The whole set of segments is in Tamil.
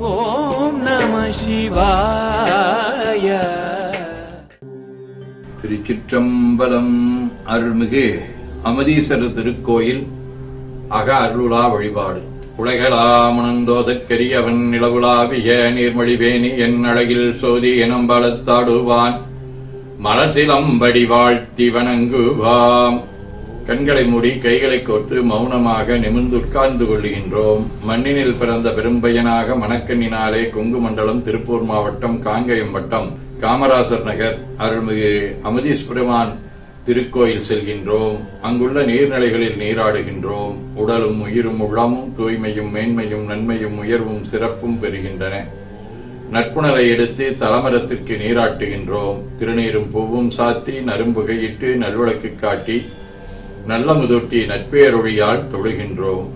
ஓம் நம சிவாய. திருச்சிற்றம்பலம் அருள்மிகு அமதீஸ்வரர் திருக்கோயில் அக அருளா வழிபாடு. உலகளாமணந்தோதக்கரியவன் நிலவுலாவிய நீர்மொழிவேணி என் அழகில் சோதி எனும் பலத்தாடுவான் மலர்சிலம்படி வாழ்த்தி வணங்குவாம். கண்களை மூடி கைகளை கோர்த்து மௌனமாக நிமிர்ந்து உட்கார்ந்து கொள்கின்றோம் மண்ணினில் பிறந்த பெரும்பையனாக மணக்கண்ணினாலே கொங்கு மண்டலம் திருப்பூர் மாவட்டம் காங்கயம் வட்டம் காமராசர் நகர் அருள்மிகு அமதீஸ்வரமான் திருக்கோயில் செல்கின்றோம். அங்குள்ள நீர்நிலைகளில் நீராடுகின்றோம். உடலும் உயிரும் உள்ளமும் தூய்மையும் மேன்மையும் நன்மையும் உயர்வும் சிறப்பும் பெறுகின்றன. நட்புணரை எடுத்து தலமரத்திற்கு நீராட்டுகின்றோம். திருநீரும் பூவும் சாத்தி நரும்புகையிட்டு நல்விளக்கு காட்டி நல்ல முதுட்டி நட்பேரொழியால் தொழுகின்றோம்.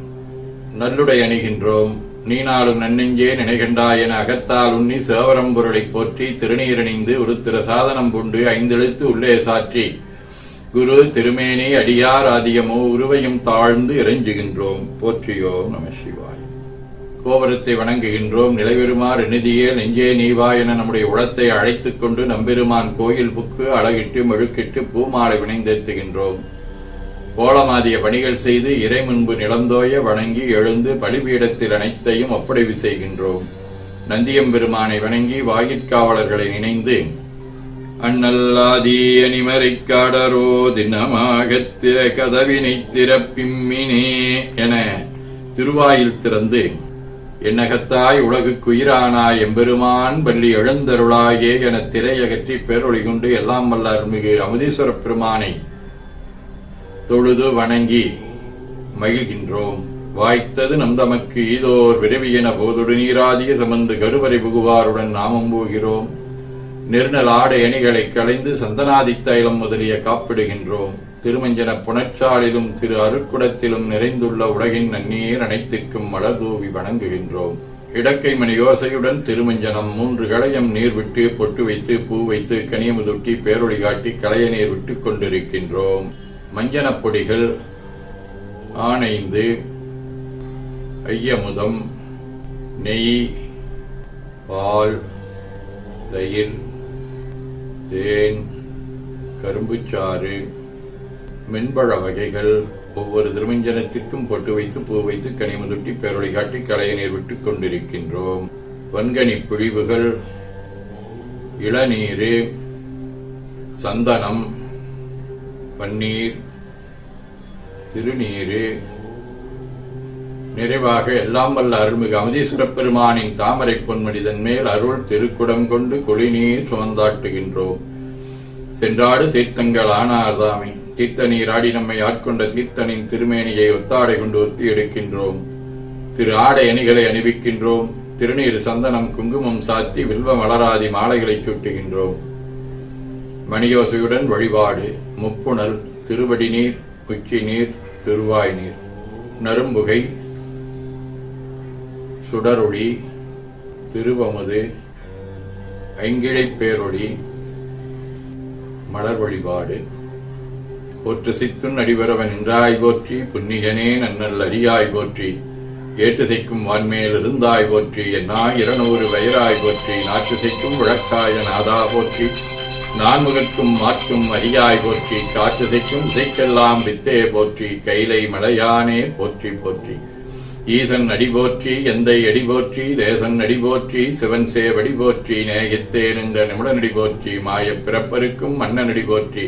நல்லுடை அணிகின்றோம். நீனாலும் நன்னெஞ்சே நினைகண்டாய் என அகத்தால் உண்ணி சேவரம்பொருளைப் போற்றி திருநீரணிந்து உருத்திர சாதனம் பூண்டு ஐந்தெழுத்து உள்ளே சாற்றி. குரு திருமேனி அடியார் ஆதியமோ உருவையும் தாழ்ந்து இறைஞ்சுகின்றோம். போற்றியோ நம சிவாய். கோபுரத்தை வணங்குகின்றோம். நிலைபெறுமாறு நிதியே நெஞ்சே நீவா என நம்முடைய உளத்தை அழைத்துக் கொண்டு நம்பெருமான் கோயில் புக்கு அழகிட்டு மெழுக்கிட்டு பூமாலை வினைந்தேத்துகின்றோம். கோலமாதிய பணிகள் செய்து இறை முன்பு நிலந்தோய வணங்கி எழுந்து பலிபீடத்தில் அனைத்தையும் ஒப்படைவு செய்கின்றோம். நந்தியம்பெருமானை வணங்கி வாயிற்காவலர்களை நினைந்து அண்ணல்லாதி அணிமறைக் காடரோ தினமாக கதவினை திறப்பிம்மினே என திருவாயில் திறந்து என்னகத்தாய் உலகுக்குயிரானாய் எம்பெருமான் பள்ளி எழுந்தருளாயே என திரையகற்றி பேரொழி கொண்டு எல்லாம் வல்ல அருள்மிகு அமுதீஸ்வரப் பெருமானை தொழுது வணங்கி மகிழ்கின்றோம். வாய்த்தது நம் தமக்கு ஈதோர் விரவியென போதொடு நீராதிய சமந்து கருவறை புகுவாருடன் நாமம் போகிறோம். நெருநல் ஆடை அணிகளை களைந்து சந்தனாதி தைலம் முதலிய காப்பிடுகின்றோம். திருமஞ்சன புனச்சாலிலும் திரு அருக்குடத்திலும் நிறைந்துள்ள உலகின் நன்னீர் அனைத்திற்கும் மலர் தூவி வணங்குகின்றோம். இடக்கை மணி யோசையுடன் திருமஞ்சனம் மூன்று களையம் நீர் விட்டு பொட்டு வைத்து பூ வைத்து கனியமுதுட்டி பேரொழி காட்டி களைய நீர் விட்டுக் கொண்டிருக்கின்றோம். மஞ்சனப் பொடிகள் ஆனைந்து ஐயமுதம் நெய் பால் தயிர் தேன் கரும்புச்சாறு மென்பழ வகைகள் ஒவ்வொரு திருமஞ்சனத்திற்கும் பொட்டு வைத்து பூ வைத்து கனிமுதுட்டி பேரொழி காட்டி கலையை நீர் விட்டுக் கொண்டிருக்கின்றோம். வன்கனி பிழிவுகள் இளநீர் சந்தனம் பன்னீர் திருநீரு. நிறைவாக எல்லாம் வல்ல அருள்மிகு அமதீஸ்வரப் பெருமானின் தாமரை பொன்மனிதன் மேல் அருள் திருக்குடம் கொண்டு குளிநீர் சுமந்தாட்டுகின்றோம். சென்றாடு தீர்த்தங்கள் ஆனார்தாமே. தீர்த்த நீராடி நம்மை ஆட்கொண்ட தீர்த்தனின் திருமேனியை ஒத்தாடை கொண்டு ஒத்தி எடுக்கின்றோம். திரு ஆடை அணிகளை அணிவிக்கின்றோம். திருநீர் சந்தனம் குங்குமம் சாத்தி வில்வ மலராதி மாலைகளை சூட்டுகின்றோம். மணியோசையுடன் வழிபாடு. முப்புணல் திருவடி நீர் உச்சி நீர் திருவாய் நீர் நரும்புகை சுடரொளி திருவமுது ஐங்கிழைப் பேரொளி மலர் வழிபாடு. போற்று சித்துன் அடிபரவன் நின்றாய் போற்றி புன்னியனே நன்னல் அரியாய் போற்றி. ஏற்றுசைக்கும் வான்மேல் இருந்தாய் போற்றி என்னாய் இருநூறு வயராய் போற்றி. நாற்றுசைக்கும் விளக்காய நாதா போற்றி. நான்முகற்கும் மாற்றும் அரியாய் போற்றி காற்றுசைக்கும் இசைக்கெல்லாம் வித்தே போற்றி கைலை மலையானே போற்றி போற்றி. ஈசன் அடி போற்றி எந்தை அடி போற்றி தேசன் அடி போற்றி சிவன் சேவடி போற்றி நேயத்தே நின்ற நிமிடனடி போற்றி மாயப் பிறப்பருக்கும் மன்னனடி போற்றி.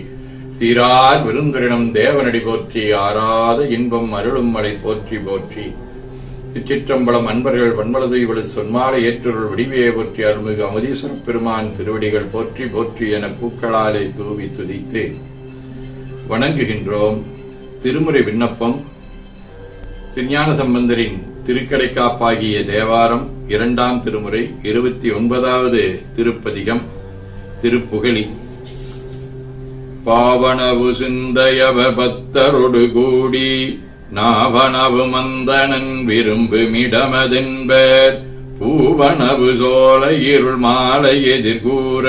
சீரார் விருந்துரினம் தேவனடி போற்றி ஆறாத இன்பம் அருளும் மலை போற்றி போற்றி. இச்சிற்றம்பலம் அன்பர்கள் வன்மலது இவளது சொன்மாலை ஏற்றொருள் விடிவையை போற்றி அருள்மிகு அமுதீஸ்வரப் பெருமான் திருவடிகள் போற்றி போற்றி என பூக்களாலே தூவி துதித்து வணங்குகின்றோம். திருமுறை விண்ணப்பம். திருஞான சம்பந்தரின் திருக்கடைக்காப்பாகிய தேவாரம் இரண்டாம் திருமுறை இருபத்தி ஒன்பதாவது திருப்பதிகம் திருப்புகழி பாவனவு சிந்தையவ பத்தரொடு கூடி நாவனவு மந்தனன் விரும்புமிடமதென்பர் பூவனவு சோலை இருள் மாலை எதிர்கூற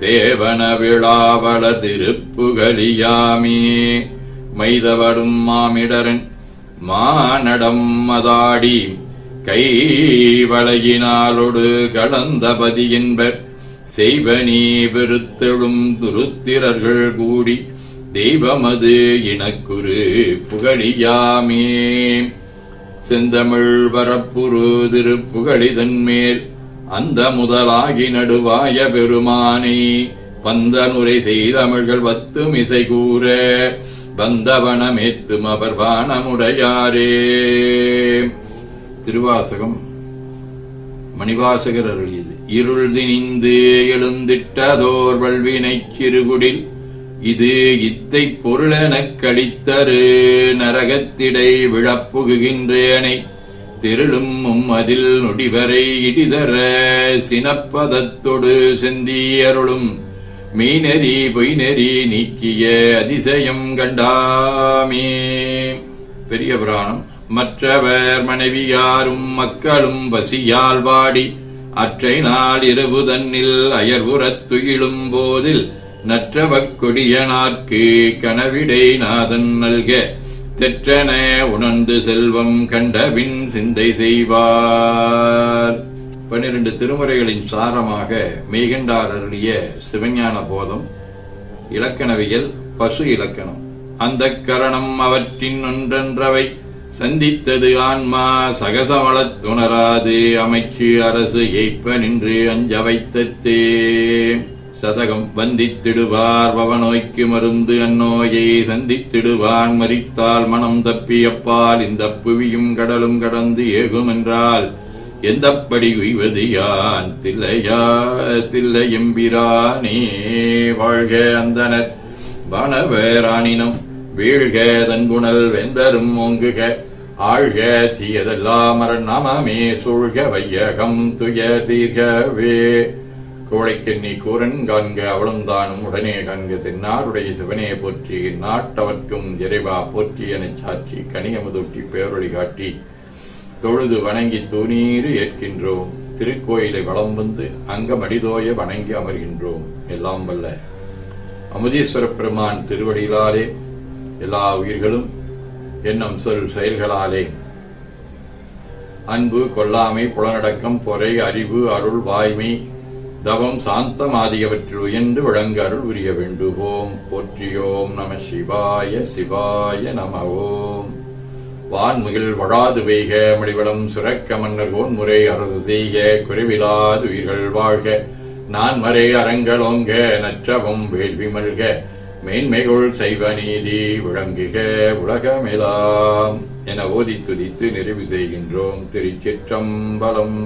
தேவன விழாவள திருப்புகலியாமே மைதவடும் மாமிடரன் மானடம் மதாடி கைவளையினாலொடு கடந்தபதி என்பர் செய்வனி பெருத்தெழும் துருத்திரர்கள் கூடி தெய்வமது இனக்குரு புகழியாமே. செந்தமிழ் வரப்புரு திருப்புகழிதன்மேல் அந்த முதலாகி நடுவாய பெருமானை பந்தனுரை செய்தமிழ்கள் வத்தும் இசை கூற வந்தவனமேத்தும் அவர் வானமுடையாரே. திருவாசகம் மணிவாசகர் அருளியது. இருள் திணிந்து எழுந்திட்டதோர் வல்வினைச் சிறுகுடில் இது இத்தை பொருளெனக் கழித்தரு நரகத்திடை விழப்புகுகின்றேனை. திருளும் அதில் நொடிவரை இடிதர சினப்பதத்தொடு செந்தியருளும். மெய்நெறி பொய்நெறி நீக்கிய அதிசயம் கண்டாமே. பெரிய புராணம். மற்றவர் மனைவியாரும் மக்களும் பசியால் வாடி அற்றை நாள் இரவு தன்னில் அயர்வுறத் துயிலும் போதில் நற்றவக் கொடியனார்க்கு கனவிடை நாதன் நல்க தெற்றன உணர்ந்து செல்வம் கண்டபின் சிந்தை செய்வார். பன்னிரண்டு திருமுறைகளின் சாரமாக மெய்கண்டார் அருளிய சிவஞான போதம் இலக்கணவியல் பசு இலக்கணம். அந்த கரணம் அவற்றின் ஒன்றென்றவை சந்தித்தது ஆன்மா சகசமளத் துணராது அமைச்சு அரசு ஏய்ப்ப நின்று அஞ்ச வைத்தத்தே. சதகம் வந்தித்திடுவார் பவநோய்க்கு மருந்து அந்நோயை சந்தித்திடுவான். மரித்தால் மனம் தப்பியப்பால் இந்த புவியும் கடலும் கடந்து ஏகுமென்றால் எந்தப்படி உய்வது யான்? தில்லையா தில்லை எம்பிரானே வாழ்க அந்தனர் வானவேரானினம் வீழ்க தன்குணல் வெந்தரும் ஓங்குக. ஆழ்க தீயதெல்லாம் நாமமே சூழ்க வையகம் துய தீர்கவே. கோழைக்கெண்ணி கூரன் காண்க அவளந்தானும் உடனே காண்க தென்னாருடைய சிவனே போற்றி நாட்டவர்க்கும் இறைவா போற்றி எனச் சாற்றி கனியமுதொட்டி பேரொழி காட்டி தொழுது வணங்கி தூணீறு ஏற்கின்றோம் திருக்கோயிலை வளம் வந்து அங்கமடிதோய வணங்கி அமர்கின்றோம். எல்லாம் வல்ல. அமுதீஸ்வர பெருமான் திருவடியிலாலே எல்லா உயிர்களும் எண்ணம் சொல் செயல்களாலே. அன்பு கொல்லாமை புலனடக்கம் பொறை அறிவு அருள் வாய்மை தவம் சாந்தம் ஆகியவற்றில் உயர்ந்து விளங்க அருள் புரிய வேண்டுவோம். போற்றியோம் நம சிவாய சிவாய நம ஓம் வான்முகில் வழாது பெய்க மணிவளம் சுரக்க மன்னர் கோன்முறை அரசு செய்க குறைவிலாது உயிர்கள் வாழ்க. நான் மறை அறங்களோங்க நற்றவம் வேள்வி மல்க. மேன்மைகள் சைவ நீதி விளங்குக உலகமெலாம். என ஓதி துதித்து நிறைவு செய்கின்றோம் திருச்சிற்றம்பலம்.